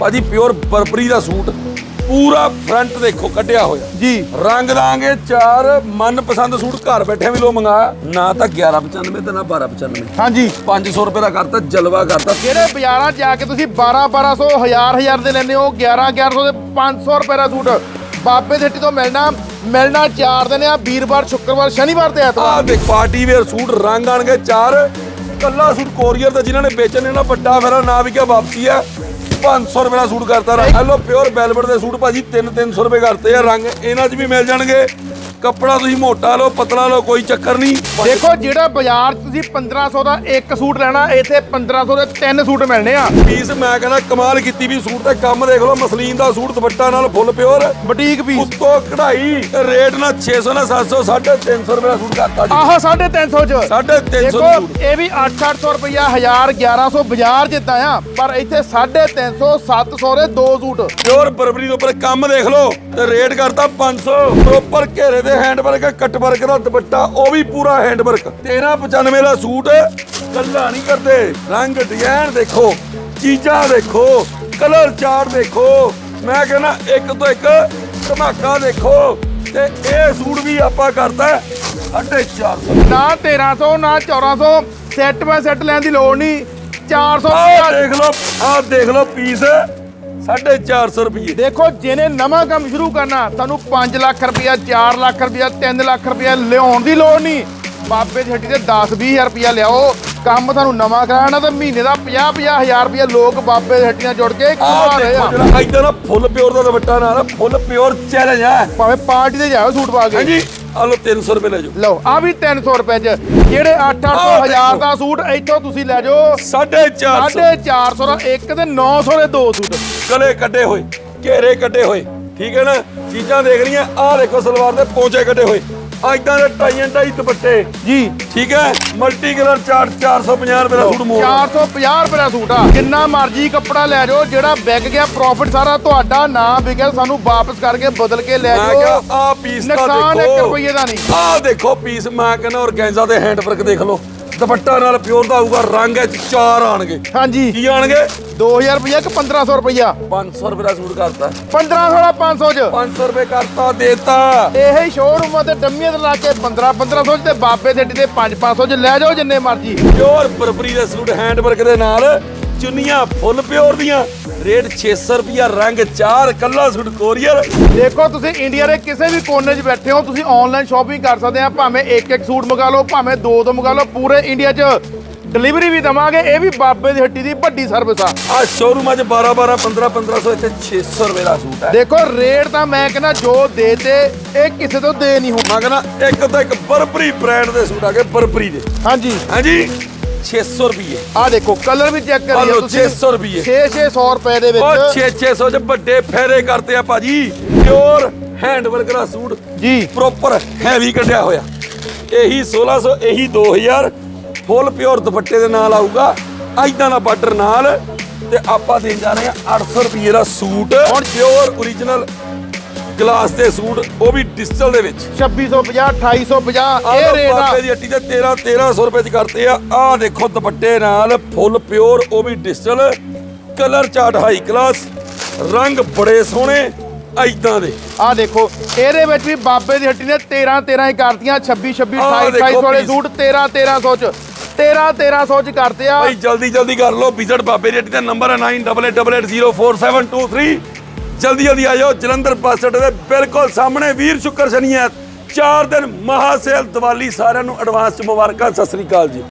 ਭਾਜੀ pure Burberry ਦਾ suit ਪੂਰਾ ਫਰੰਟ ਦੇਖੋ ਕੱਢਿਆ ਹੋਇਆ। ਜੀ। ਰੰਗ ਦਾਂਗੇ ਚਾਰ ਮਨਪਸੰਦ ਸੂਟ ਘਰ ਬੈਠੇ ਵੀ ਲੋ ਮੰਗਾ। ਨਾ ਤਾਂ 1195 ਤੇ ਨਾ 1295 ਹਾਂਜੀ। 500 ਰੁਪਏ ਦਾ ਕਰਤਾ ਜਲਵਾ ਕਰਤਾ। ਜਿਹੜੇ ਬਾਜ਼ਾਰਾਂ 'ਚ ਜਾ ਕੇ ਤੁਸੀਂ 12 1200 1000 1000 ਦੇ ਲੈਂਦੇ ਹੋ 11 1100 ਦੇ 500 ਰੁਪਏ ਦਾ ਸੂਟ ਬਾਬੇ ਦੇ ਹੱਟੀ ਤੋਂ ਮਿਲਣਾ ਮਿਲਣਾ ਚਾਰ ਦਿਨ ਆ ਵੀਰਵਾਰ ਸ਼ੁੱਕਰਵਾਰ ਸ਼ਨੀਵਾਰ ਤੇ ਆ ਐਤਵਾਰ ਦੇਖ ਪਾਰਟੀ ਵੇਅਰ ਸੂਟ ਰੰਗ ਆਣਗੇ ਚਾਰ। ਕੱਲਾ ਸੂਟ ਕੋਰੀਅਰ ਤੇ ਜਿਨ੍ਹਾਂ ਨੇ ਵੇਚਣੇ ਨਾ ਵੱਡਾ ਫੇਰਾ ਨਾ ਵੀ ਕਿਆ ਵਾਪਸੀ ਆ। 500 ਰੁਪਏ ਦਾ ਸੂਟ ਕਰਤਾ ਰਾ ਹੈਲੋ ਪਿਓਰ ਵੈਲਵਟ ਦੇ ਸੂਟ ਭਾਜੀ 3 300 ਰੁਪਏ ਕਰਤੇ ਆ, ਰੰਗ ਇਹਨਾਂ 'ਚ ਵੀ ਮਿਲ ਜਾਣਗੇ। ਕੱਪੜਾ ਤੁਸੀਂ ਮੋਟਾ ਲਓ ਪਤਲਾ ਲਓ ਕੋਈ ਚੱਕਰ ਨਹੀਂ। ਦੇਖੋ ਜਿਹੜਾ ਬਾਜ਼ਾਰ 'ਚ ਤੁਸੀਂ 1500 ਦਾ ਇੱਕ ਸੂਟ ਲੈਣਾ ਇੱਥੇ 1500 ਦੇ ਤਿੰਨ ਸੂਟ ਮਿਲਣੇ ਆ। ਪੀਸ ਮੈਂ ਕਹਿੰਦਾ ਕਮਾਲ ਕੀਤੀ ਵੀ ਸੂਟ ਤੇ ਕੰਮ ਦੇਖ ਲਓ ਮਸਲੀਨ ਦਾ ਸੂਟ ਦੁਪੱਟਾ ਨਾਲ ਫੁੱਲ ਪਿਓਰ। ਬੁਟੀਕ ਪੀਸ ਉੱਤੋਂ ਕਢਾਈ ਰੇਟ ਨਾ 600 ਨਾ 700 350 ਰੁਪਏ ਦਾ ਸੂਟ ਕਰਤਾ ਜੀ। ਆਹ 350 ਚ। 350 ਦੇਖੋ ਦਾ ਇਹ ਵੀ 8-800 ਰੁਪਇਆ 1000 1100 ਬਾਜ਼ਾਰ ਜਿੱਦਾਂ ਆ ਪਰ ਇੱਥੇ 350 700 ਦੇ ਦੋ ਸੂਟ। ਪਿਓਰ ਬਰਬਰੀ ਦੇ ਉੱਪਰ ਕੰਮ ਦੇਖ ਲਓ ਤੇ ਰੇਟ ਕਰਤਾ 500 ਪ੍ਰੋਪਰ ਘੇਰੇ ਦੇ ਹੈਂਡ ਵਰਕ ਕੱਟ ਵਰਕ ਦਾ ਦੁਪੱਟਾ ਉਹ ਵੀ ਪੂਰਾ ਹੈਂਡ ਵਰਕ 1395 ਦਾ ਸੂਟ ਕੱਲਾ ਨਹੀਂ ਕਰਦੇ। ਰੰਗ ਡਿਜ਼ਾਈਨ ਦੇਖੋ ਚੀਜ਼ਾਂ ਦੇਖੋ ਕਲਰ ਚਾਰਟ ਦੇਖੋ। ਮੈਂ ਕਹਿੰਦਾ ਇੱਕ ਤੋਂ ਇੱਕ ਧਮਾਕਾ ਦੇਖੋ ਤੇ ਇਹ ਸੂਟ ਵੀ ਆਪਾਂ ਕਰਤਾ 450 ਨਾ 1300 ਨਾ 1400 ਸੈੱਟ ਬਾय ਸੈੱਟ ਲੈਣ ਦੀ ਲੋੜ ਨਹੀਂ। 400 ਆਹ ਦੇਖ ਲਓ ਆਹ ਦੇਖ ਲਓ ਪੀਸ 450 ਰੁਪਏ ਦੇਖੋ ਜਿਹਨੇ ਨਵਾਂ ਕੰਮ ਸ਼ੁਰੂ ਕਰਨਾ ਤੁਹਾਨੂੰ 5 ਲੱਖ ਰੁਪਇਆ 4 ਲੱਖ ਰੁਪਇਆ 3 ਲੱਖ ਰੁਪਇਆ ਲਿਆਉਣ ਦੀ ਲੋੜ ਨਹੀਂ। ਬਾਬੇ ਦੀ ਹੱਟੀ ਤੇ 10 20000 ਰੁਪਇਆ ਲਿਆਓ। ਕੰਮ ਤੁਹਾਨੂੰ ਨਵਾਂ ਕਰਾਉਣਾ ਤਾਂ ਮਹੀਨੇ ਦਾ 50 50000 ਰੁਪਇਆ ਲੋਕ ਬਾਬੇ ਦੀ ਹੱਟੀ ਨਾਲ ਜੁੜ ਕੇ ਕਮਾ ਰਹੇ ਆ। ਇਦਾਂ ਦਾ ਫੁੱਲ ਪਿਓਰ ਦਾ ਦੁਪੱਟਾ ਨਾਲ ਫੁੱਲ ਪਿਓਰ ਚੈਲੰਜ ਹੈ ਭਾਵੇਂ ਪਾਰਟੀ ਤੇ ਜਾਓ ਸੂਟ ਪਾ ਕੇ। ਹਾਂਜੀ ਆ ਲਓ 300 ਰੁਪਏ ਲੈ ਜਾਓ। ਲਓ ਆ ਵੀ 300 ਰੁਪਏ ਚ। ਜਿਹੜੇ 8-800 ਆਹ ਹਜ਼ਾਰ ਦੇਖੋ। ਦਾ ਸੂਟ ਇੱਥੋਂ ਤੁਸੀਂ ਲੈ ਜਾਓ। 450 450 ਦਾ ਇੱਕ ਤੇ 900 ਦੇ ਦੋ ਸੂਟ। ਗਲੇ ਕੱਢੇ ਹੋਏ ਘੇਰੇ ਕੱਢੇ ਹੋਏ ਠੀਕ ਹੈ ਨਾ? ਚੀਜ਼ਾਂ ਦੇਖ ਰਹੀਆਂ ਆਹ ਦੇਖੋ ਸਲਵਾਰ ਦੇ ਪੋਂਚੇ ਕੱਢੇ ਹੋਏ। ਆ ਇਦਾਂ ਦੇ ਟਾਈਆਂ ਟਾਈ ਦੁਪੱਟੇ। ਜੀ। ਠੀਕ ਹੈ? ਮਲਟੀ ਕਲਰ ਚਾਰਟ 450 ਰੁਪਏ ਦਾ ਸੂਟ ਮੋੜ 450 ਰੁਪਏ ਦਾ ਸੂਟ ਆ। ਜਿੰਨਾ ਮਰਜ਼ੀ ਕੱਪੜਾ ਲੈ ਜਾਓ ਜਿਹੜਾ ਵਿਕ ਗਿਆ ਪ੍ਰੋਫਿਟ ਸਾਰਾ ਤੁਹਾਡਾ ਨਾ ਵਿਕਿਆ ਸਾਨੂੰ ਵਾਪਸ ਕਰਕੇ ਬਦਲ ਕੇ ਲੈ ਜਾਓ। ਆ ਪੀਸ ਤਾਂ ਨੁਕਸਾਨ ਦੇਖੋ। 1 ਰੁਪਏ ਦਾ ਨਹੀਂ। ਆਹ ਦੇਖੋ ਪੀਸ ਮੈਂ ਕਹਿੰਦਾ ਔਰਗੈਂਜ਼ਾ ਦੇ ਹੈਂਡ ਵਰਕ ਦੇਖ ਲਓ। ਦੁਪੱਟਾ ਨਾਲ ਪਿਓਰ ਦਾ ਆਊਗਾ ਰੰਗ ਇਹ 'ਚ ਚਾਰ ਆਣਗੇ। ਹਾਂਜੀ। ਕੀ ਆਣਗੇ? 2000 ਰੁਪਏ ਕਿ 1500 ਰੁਪਇਆ 500 ਰੁਪਏ ਦਾ ਸੂਟ ਕਰਤਾ। 1500 ਦਾ 500 ਚ। 500 ਰੁਪਏ ਕਰਤਾ ਦੇਤਾ। ਇਹ ਸ਼ੋਰੂਮਾਂ ਤੇ ਡੰਮੀਆਂ ਤੇ ਲਾ ਕੇ 15 1500 ਚ ਤੇ ਬਾਬੇ ਦੇ ਟੀ ਤੇ 5 500 ਚ। ਲੈ ਜਾਓ ਜਿੰਨੇ ਮਰਜ਼ੀ। ਪਿਓਰ ਬਰਬਰੀ ਦੇ ਸੂਟ ਹੈਂਡ ਵਰਕ ਦੇ ਨਾਲ। ਚੁੰਨੀਆਂ ਫੁੱਲ ਪਿਓਰ ਦੀਆਂ। ਰੇਟ 600 ਰੁਪਿਆ ਰੰਗ ਚਾਰ ਕੱਲਾ ਸੂਟ ਕੋਰੀਅਰ। ਦੇਖੋ ਤੁਸੀਂ ਇੰਡੀਆ ਦੇ ਕਿਸੇ ਵੀ ਕੋਨੇ 'ਚ ਬੈਠੇ ਹੋ ਤੁਸੀਂ ਆਨਲਾਈਨ ਸ਼ਾਪਿੰਗ ਕਰ ਸਕਦੇ ਆ ਭਾਵੇਂ ਇੱਕ ਇੱਕ ਸੂਟ ਮੰਗਾ ਲਓ ਭਾਵੇਂ ਦੋ ਦੋ ਮੰਗਾ ਲਓ ਪੂਰੇ ਇੰਡੀਆ 'ਚ ਡਿਲੀਵਰੀ ਵੀ ਦਵਾਂਗੇ। ਇਹ ਵੀ ਬਾਬੇ ਦੀ ਹੱਟੀ ਦੀ ਵੱਡੀ ਸਰਵਿਸ ਆ। ਆ ਸ਼ੋਰੂਮਾਂ 'ਚ 12 12 15 1500 ਇੱਥੇ 600 ਰੁਪਏ ਦਾ ਸੂਟ ਹੈ। ਦੇਖੋ ਰੇਟ ਤਾਂ ਮੈਂ ਕਹਿੰਦਾ ਜੋ ਦੇ ਤੇ ਇਹ ਕਿਸੇ ਤੋਂ ਦੇ ਨਹੀਂ ਹੋਣਾ ਮੈਂ ਕਹਿੰਦਾ ਇੱਕ ਤੋਂ ਇੱਕ ਬਰਬਰੀ ਬ੍ਰਾਂਡ ਦੇ ਸੂਟ ਆ ਗਏ ਬਰਬਰੀ ਦੇ। ਹਾਂਜੀ। ਹਾਂਜੀ। 600 ਰੁਪਏ ਆ ਦੇਖੋ ਕਲਰ ਵੀ ਚੈੱਕ ਕਰੀਏ ਲਓ ਤੁਸੀਂ 600 ਰੁਪਏ 6 600 ਰੁਪਏ ਦੇ ਉਹ ਵਿੱਚ 6 600 'ਚ ਵੱਡੇ ਫੇਰੇ ਕਰਤੇ ਆ ਭਾਜੀ ਪਿਓਰ ਹੈਂਡ ਵਰਕ ਦਾ ਸੂਟ ਜੀ ਪ੍ਰੋਪਰ ਹੈਵੀ ਕੱਢਿਆ ਹੋਇਆ ਇਹੀ 1600 ਇਹੀ 2000 ਫੁੱਲ ਪਿਓਰ ਦੁਪੱਟੇ ਦੇ ਨਾਲ ਆਊਗਾ ਐਦਾਂ ਦਾ ਬਾਰਡਰ ਨਾਲ ਤੇ ਆਪਾਂ ਦੇਣ ਜਾ ਰਹੇ ਆ 800 ਰੁਪਏ ਦਾ ਸੂਟ ਔਰ ਪਿਓਰ origignal ਗਲਾਸ ਦੇ ਸੂਟ ਉਹ ਵੀ ਡਿਜੀਟਲ ਦੇ ਵਿੱਚ। 2650 2850 ਆਹ ਇਹ ਰੇਟ ਆ। ਬਾਬੇ ਦੀ ਹੱਟੀ ਤੇ 13 1300 ਰੁਪਏ ਚ ਕਰਤੇ ਆ। ਆਹ ਦੇਖੋ ਦੁਪੱਟੇ ਨਾਲ ਫੁੱਲ ਪਿਓਰ ਉਹ ਵੀ digital. Colour chart high class ਰੰਗ ਬੜੇ ਸੋਹਣੇ ਐਦਾਂ ਦੇ। ਆ ਦੇਖੋ ਇਹਦੇ ਵਿੱਚ ਵੀ ਬਾਬੇ ਦੀ ਹੱਟੀ ਨੇ 13 13 ਹੀ ਕਰਤੀਆਂ 26 26 ਆਹ 28 ਦੇਖੋ 28 ਵਾਲੇ। ਸੂਟ 13 1300 ਚ। 13 1300 ਚ ਕਰਤੇ ਆ। ਭਾਈ ਜਲਦੀ ਜਲਦੀ ਕਰ ਲਓ ਵਿਜ਼ਿਟ ਬਾਬੇ ਦੀ ਹੱਟੀ ਦਾ ਨੰਬਰ ਹੈ 9888044723 ਜਲਦੀ ਜਲਦੀ ਆ ਜਾਓ ਜਲੰਧਰ ਬੱਸ ਅੱਡੇ ਦੇ ਬਿਲਕੁਲ ਸਾਹਮਣੇ। ਵੀਰ ਸ਼ੁੱਕਰ ਸ਼ਨੀ ਐਤ ਚਾਰ ਦਿਨ ਮਹਾ ਸੇਲ ਦੀਵਾਲੀ ਸਾਰਿਆਂ ਨੂੰ ਐਡਵਾਂਸ ਚ ਮੁਬਾਰਕਾਂ, ਸਤਿ ਸ੍ਰੀ ਅਕਾਲ ਜੀ।